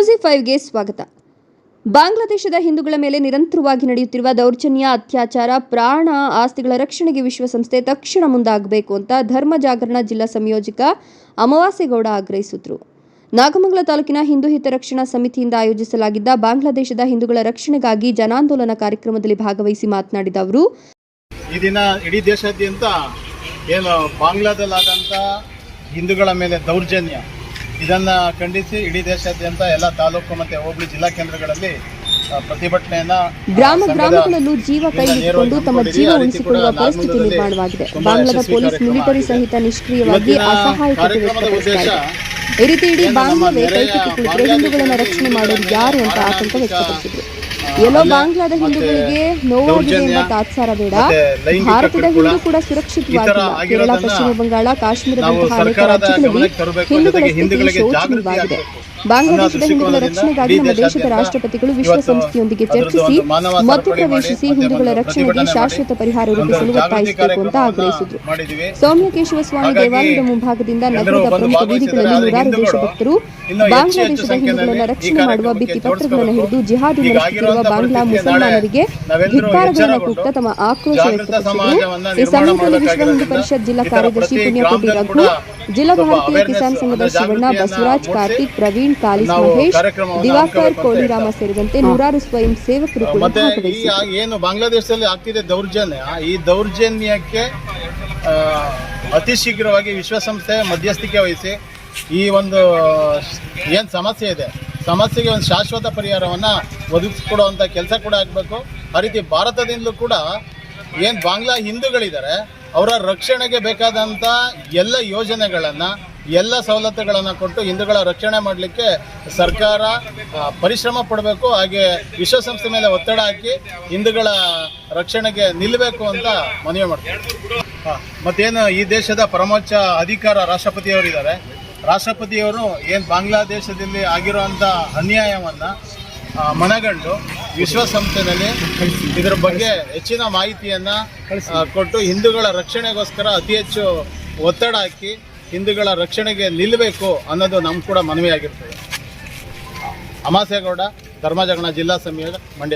ನ್ಯೂಸಿ ಫೈವ್ಗೆ ಸ್ವಾಗತ. ಬಾಂಗ್ಲಾದೇಶದ ಹಿಂದೂಗಳ ಮೇಲೆ ನಿರಂತರವಾಗಿ ನಡೆಯುತ್ತಿರುವ ದೌರ್ಜನ್ಯ, ಅತ್ಯಾಚಾರ, ಪ್ರಾಣ ಆಸ್ತಿಗಳ ರಕ್ಷಣೆಗೆ ವಿಶ್ವಸಂಸ್ಥೆ ತಕ್ಷಣ ಮುಂದಾಗಬೇಕು ಅಂತ ಧರ್ಮ ಜಾಗರಣ ಜಿಲ್ಲಾ ಸಂಯೋಜಕ ಅಮಾವಾಸ್ಯಗೌಡ ಆಗ್ರಹಿಸಿದ್ರು. ನಾಗಮಂಗಲ ತಾಲೂಕಿನ ಹಿಂದೂ ಹಿತರಕ್ಷಣಾ ಸಮಿತಿಯಿಂದ ಆಯೋಜಿಸಲಾಗಿದ್ದ ಬಾಂಗ್ಲಾದೇಶದ ಹಿಂದೂಗಳ ರಕ್ಷಣೆಗಾಗಿ ಜನಾಂದೋಲನ ಕಾರ್ಯಕ್ರಮದಲ್ಲಿ ಭಾಗವಹಿಸಿ ಮಾತನಾಡಿದ ಅವರು, ಈ ದಿನ ಇಡೀ ದೇಶಾದ್ಯಂತ ಏನು ಬಾಂಗ್ಲಾದಲ್ಲಾದಂಥ ಹಿಂದೂಗಳ ಮೇಲೆ ದೌರ್ಜನ್ಯ ಇದನ್ನು ಖಂಡಿಸಿ ಇಡೀ ದೇಶಾದ್ಯಂತ ಎಲ್ಲ ತಾಲೂಕು ಮತ್ತೆ ಹೋಬಳಿ ಜಿಲ್ಲಾ ಕೇಂದ್ರಗಳಲ್ಲಿ ಪ್ರತಿಭಟನೆಯನ್ನ ಗ್ರಾಮ ಗ್ರಾಮಗಳಲ್ಲೂ ಜೀವ ಕೈಗೆತ್ತಿಕೊಂಡು ತಮ್ಮ ಜೀವ ಉಳಿಸಿಕೊಳ್ಳುವ ಪರಿಸ್ಥಿತಿ ನಿರ್ಮಾಣವಾಗಿದೆ ಬಾಂಗ್ಲಾದ ಪೊಲೀಸ್ ಮಿಲಿಟರಿ ಸಹಿತ ನಿಷ್ಕ್ರಿಯವಾಗಿ ಅಸಹಾಯಕತೆ ವ್ಯಕ್ತಪಡಿಸಿದ್ದಾರೆ ಈ ರೀತಿ ಇಡೀ ಬಾಂಗ್ಲಾವೇ ಕೈಕಟ್ಟಿ ಹಿಂದೂಗಳನ್ನು ಹಿಂದೂಗಳನ್ನ ರಕ್ಷಣೆ ಮಾಡೋರು ಯಾರು ಅಂತ ಆತಂಕ ವ್ಯಕ್ತಪಡಿಸಿದ್ರು. ಎಲ್ಲೋ ಬಾಂಗ್ಲಾದ ಹಿಂದೂಗಳಿಗೆ ನೋವಾಗಿದೆ ಎಂಬ ತಾತ್ಸಾರ ಬೇಡ. ಭಾರತದ ಹಿಂದೂ ಕೂಡ ಸುರಕ್ಷಿತವಾಗಿಲ್ಲ. ಕೇರಳ ಪಶ್ಚಿಮ ಬಂಗಾಳ ಕಾಶ್ಮೀರದಂತಹ ಅನೇಕ ರಾಜ್ಯಗಳಲ್ಲಿ ಹಿಂದೂಗಳ ಸ್ಥಿತಿ ಶೋಚನೀಯವಾಗಿದೆ. ಬಾಂಗ್ಲಾದೇಶದ ಹಿಂದೂಗಳ ರಕ್ಷಣೆಗಾಗಿ ನಮ್ಮ ದೇಶದ ರಾಷ್ಟ್ರಪತಿಗಳು ವಿಶ್ವಸಂಸ್ಥೆಯೊಂದಿಗೆ ಚರ್ಚಿಸಿ ಪ್ರವೇಶಿಸಿ ಮಧ್ಯಪ್ರವೇಶಿಸಿ ಹಿಂದೂಗಳ ರಕ್ಷಣೆಗೆ ಶಾಶ್ವತ ಪರಿಹಾರ ರೂಪಿಸಲು ಒತ್ತಾಯಿಸಬೇಕು ಅಂತ ಆಗ್ರಹಿಸಿದರು ಆಗ್ರಹಿಸಿದ್ರು. ಕೇಶವ ಸೌಮ್ಯಕೇಶವ ಸ್ವಾಮಿ ದೇವಾಲಯದ ಮುಂಭಾಗದಿಂದ ನಗರದ ಪ್ರಮುಖ. ಬೀದಿಗಳಲ್ಲಿ ನೂರಾರು ದೇಶಭಕ್ತರು ಬಾಂಗ್ಲಾದೇಶದ ಹಿಂದೂಗಳನ್ನು ರಕ್ಷಣೆ ಮಾಡುವ ಭಿತ್ತಿ ಪತ್ರಗಳನ್ನು ಹಿಡಿದು ಜಿಹಾದಿ ನಡೆಸುತ್ತಿರುವ ಆಗಿರುವಂತಹ ಬಾಂಗ್ಲಾ ಮುಸಲ್ಮಾನರಿಗೆ ಧಿಕ್ಕಾರಗಳನ್ನು ಕೂಗ್ತಾ ತಮ್ಮ ಆಕ್ರೋಶ ವ್ಯಕ್ತಪಡಿಸಿದರು ಈ ಸಂದರ್ಭದಲ್ಲಿ ವಿಶ್ವ ಹಿಂದೂ ಪರಿಷತ್ ಜಿಲ್ಲಾ ಕಾರ್ಯದರ್ಶಿ ಪುಣ್ಯಕೋಟಿ ರಘು ಜಿಲ್ಲಾ ಭಾರತೀಯ ಕಿಸಾನ್ ಸಂಘದ ಶಿವಣ್ಣ ಬಸವರಾಜ್ ಕಾರ್ತಿಕ್ ಪ್ರವೀಣ್ ಕಾಲಿಸ್ ಮಹೇಶ್ ದಿವಾಕರ್ ಹೇಳ್ತಾರೆ. ಸೇರಿದಂತೆ ನೂರಾರು ಸ್ವಯಂ ಸೇವಕರು ಏನು ಬಾಂಗ್ಲಾದೇಶದಲ್ಲಿ ಆಗ್ತಿದೆ ದೌರ್ಜನ್ಯ. ಈ ದೌರ್ಜನ್ಯಕ್ಕೆ ಅತಿ ಶೀಘ್ರವಾಗಿ ವಿಶ್ವಸಂಸ್ಥೆ ಮಧ್ಯಸ್ಥಿಕೆ ವಹಿಸಿ ಈ ಒಂದು ಏನು ಸಮಸ್ಯೆ ಇದೆ? ಸಮಸ್ಯೆಗೆ ಒಂದು ಶಾಶ್ವತ ಪರಿಹಾರವನ್ನು ಒದಗಿಸ್ಕೊಡುವಂಥ ಕೆಲಸ ಕೂಡ ಆಗಬೇಕು. ಆ ರೀತಿ ಭಾರತದಿಂದಲೂ ಕೂಡ ಏನು ಬಾಂಗ್ಲಾ ಹಿಂದೂಗಳಿದ್ದಾರೆ, ಅವರ ರಕ್ಷಣೆಗೆ ಬೇಕಾದಂಥ ಎಲ್ಲ ಯೋಜನೆಗಳನ್ನು, ಎಲ್ಲ ಸವಲತ್ತುಗಳನ್ನು ಕೊಟ್ಟು ಹಿಂದೂಗಳ ರಕ್ಷಣೆ ಮಾಡಲಿಕ್ಕೆ ಸರ್ಕಾರ ಪರಿಶ್ರಮ ಪಡಬೇಕು, ಹಾಗೆ ವಿಶ್ವಸಂಸ್ಥೆ ಮೇಲೆ ಒತ್ತಡ ಹಾಕಿ ಹಿಂದೂಗಳ ರಕ್ಷಣೆಗೆ ನಿಲ್ಲಬೇಕು ಅಂತ ಮನವಿ ಮಾಡ್ತಾರೆ ಮತ್ತೇನು ಈ ದೇಶದ ಪರಮೋಚ್ಚ ಅಧಿಕಾರ ರಾಷ್ಟ್ರಪತಿಯವರಿದ್ದಾರೆ. ರಾಷ್ಟ್ರಪತಿಯವರು ಏನು ಬಾಂಗ್ಲಾದೇಶದಲ್ಲಿ ಆಗಿರುವಂಥ ಅನ್ಯಾಯವನ್ನು ಮನಗಂಡು ವಿಶ್ವಸಂಸ್ಥೆಯಲ್ಲಿ ಇದರ ಬಗ್ಗೆ ಹೆಚ್ಚಿನ ಮಾಹಿತಿಯನ್ನು ಕೊಟ್ಟು ಹಿಂದೂಗಳ ರಕ್ಷಣೆಗೋಸ್ಕರ ಅತಿ ಹೆಚ್ಚು ಒತ್ತಡ ಹಾಕಿ ಹಿಂದೂಗಳ ರಕ್ಷಣೆಗೆ ನಿಲ್ಲಬೇಕು ಅನ್ನೋದು ನಮ್ಮ ಕೂಡ ಮನವಿಯಾಗಿರ್ತದೆ. ಅಮಾಸೇಗೌಡ, ಧರ್ಮಜಗಣ ಜಿಲ್ಲಾ ಸಮಿತಿ ಮಂಡ್ಯ.